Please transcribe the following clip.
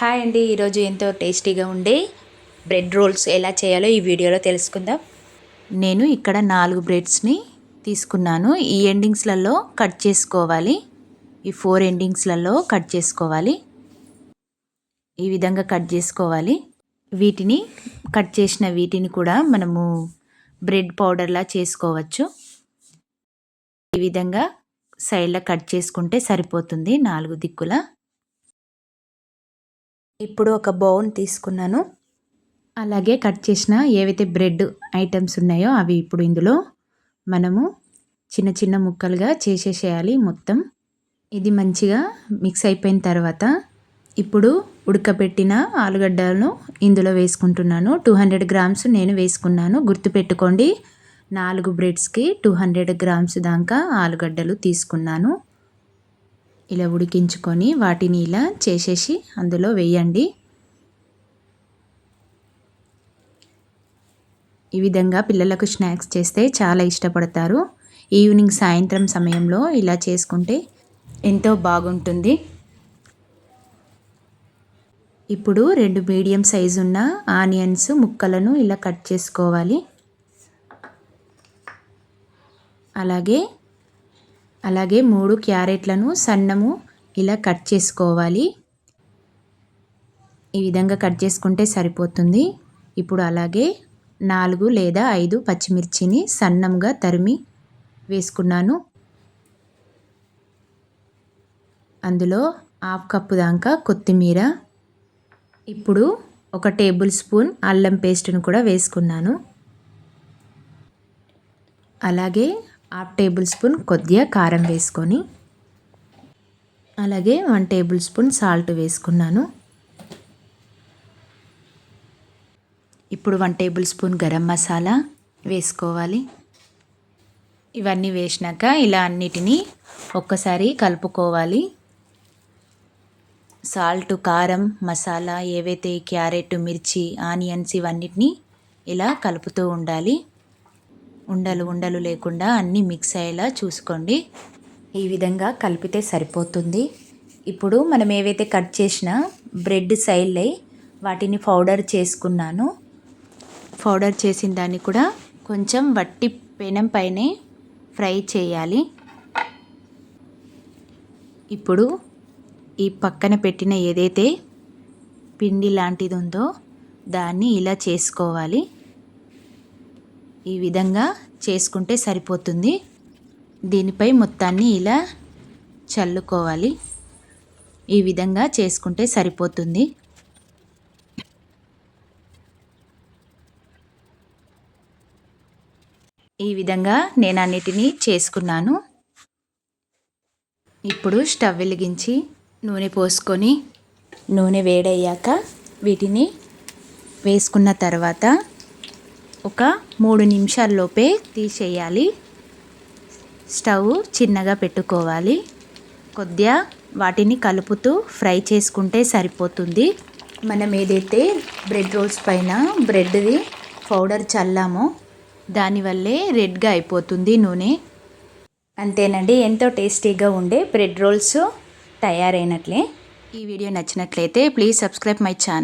Hi అండి. ఈరోజు ఎంతో టేస్టీగా ఉండే బ్రెడ్ రోల్స్ ఎలా చేయాలో ఈ వీడియోలో తెలుసుకుందాం. నేను ఇక్కడ నాలుగు బ్రెడ్స్ని తీసుకున్నాను. ఈ ఎండింగ్స్లలో కట్ చేసుకోవాలి. ఈ ఫోర్ ఎండింగ్స్లలో కట్ చేసుకోవాలి. ఈ విధంగా కట్ చేసుకోవాలి. వీటిని కట్ చేసిన వీటిని కూడా మనము బ్రెడ్ పౌడర్లా చేసుకోవచ్చు. ఈ విధంగా సైడ్లో కట్ చేసుకుంటే సరిపోతుంది నాలుగు దిక్కుల. ఇప్పుడు ఒక బౌల్ తీసుకున్నాను. అలాగే కట్ చేసిన ఏవైతే బ్రెడ్ ఐటమ్స్ ఉన్నాయో అవి ఇప్పుడు ఇందులో మనము చిన్న చిన్న ముక్కలుగా చేసేసేయాలి మొత్తం. ఇది మంచిగా మిక్స్ అయిపోయిన తర్వాత ఇప్పుడు ఉడకబెట్టిన ఆలుగడ్డలను ఇందులో వేసుకుంటున్నాను. టూ హండ్రెడ్ గ్రామ్స్ నేను వేసుకున్నాను. గుర్తుపెట్టుకోండి నాలుగు బ్రెడ్స్కి టూ హండ్రెడ్ గ్రామ్స్ దాకా ఆలుగడ్డలు తీసుకున్నాను. ఇలా ఉడికించుకొని వాటిని ఇలా చేసేసి అందులో వేయండి. ఈ విధంగా పిల్లలకు స్నాక్స్ చేస్తే చాలా ఇష్టపడతారు. ఈవినింగ్ సాయంత్రం సమయంలో ఇలా చేసుకుంటే ఎంతో బాగుంటుంది. ఇప్పుడు రెండు మీడియం సైజు ఉన్న ఆనియన్స్ ముక్కలను ఇలా కట్ చేసుకోవాలి. అలాగే అలాగే మూడు క్యారెట్లను సన్నము ఇలా కట్ చేసుకోవాలి. ఈ విధంగా కట్ చేసుకుంటే సరిపోతుంది. ఇప్పుడు అలాగే నాలుగు లేదా ఐదు పచ్చిమిర్చిని సన్నంగా తరిమి వేసుకున్నాను. అందులో హాఫ్ కప్పు దాకా కొత్తిమీర ఇప్పుడు ఒక టేబుల్ స్పూన్ అల్లం పేస్ట్ను కూడా వేసుకున్నాను. అలాగే హాఫ్ టేబుల్ స్పూన్ కొద్దిగా కారం వేసుకొని అలాగే వన్ టేబుల్ స్పూన్ సాల్ట్ వేసుకున్నాను. ఇప్పుడు one tablespoon garam masala వేసుకోవాలి. ఇవన్నీ వేసినాక ఇలా అన్నిటినీ ఒక్కసారి కలుపుకోవాలి. సాల్ట్ కారం మసాలా ఏవైతే క్యారెట్ మిర్చి ఆనియన్స్ ఇవన్నిటిని ఇలా కలుపుతూ ఉండాలి. ఉండలు ఉండలు లేకుండా అన్నీ మిక్స్ అయ్యేలా చూసుకోండి. ఈ విధంగా కలిపితే సరిపోతుంది. ఇప్పుడు మనం ఏవైతే కట్ చేసిన బ్రెడ్ సైడ్లై వాటిని పౌడర్ చేసుకున్నాను. పౌడర్ చేసిన దాన్ని కూడా కొంచెం వట్టి పెనం పైనే ఫ్రై చేయాలి. ఇప్పుడు ఈ పక్కన పెట్టిన ఏదైతే పిండి లాంటిది ఉందో దాన్ని ఇలా చేసుకోవాలి. ఈ విధంగా చేసుకుంటే సరిపోతుంది. దీనిపై మొత్తాన్ని ఇలా చల్లుకోవాలి. ఈ విధంగా చేసుకుంటే సరిపోతుంది. ఈ విధంగా నేను అన్నిటినీ చేసుకున్నాను. ఇప్పుడు స్టవ్ వెలిగించి నూనె పోసుకొని నూనె వేడయ్యాక వీటిని వేసుకున్న తర్వాత ఒక మూడు నిమిషాల్లోపే తీసేయాలి. స్టవ్ చిన్నగా పెట్టుకోవాలి. కొద్దిగా వాటిని కలుపుతూ ఫ్రై చేసుకుంటే సరిపోతుంది. మనం ఏదైతే బ్రెడ్ రోల్స్ పైన బ్రెడ్ది పౌడర్ చల్లామో దానివల్లే రెడ్గా అయిపోతుంది నూనె. అంతేనండి ఎంతో టేస్టీగా ఉండే బ్రెడ్ రోల్స్ తయారైనట్లే. ఈ వీడియో నచ్చినట్లయితే ప్లీజ్ సబ్స్క్రైబ్ మై ఛానల్.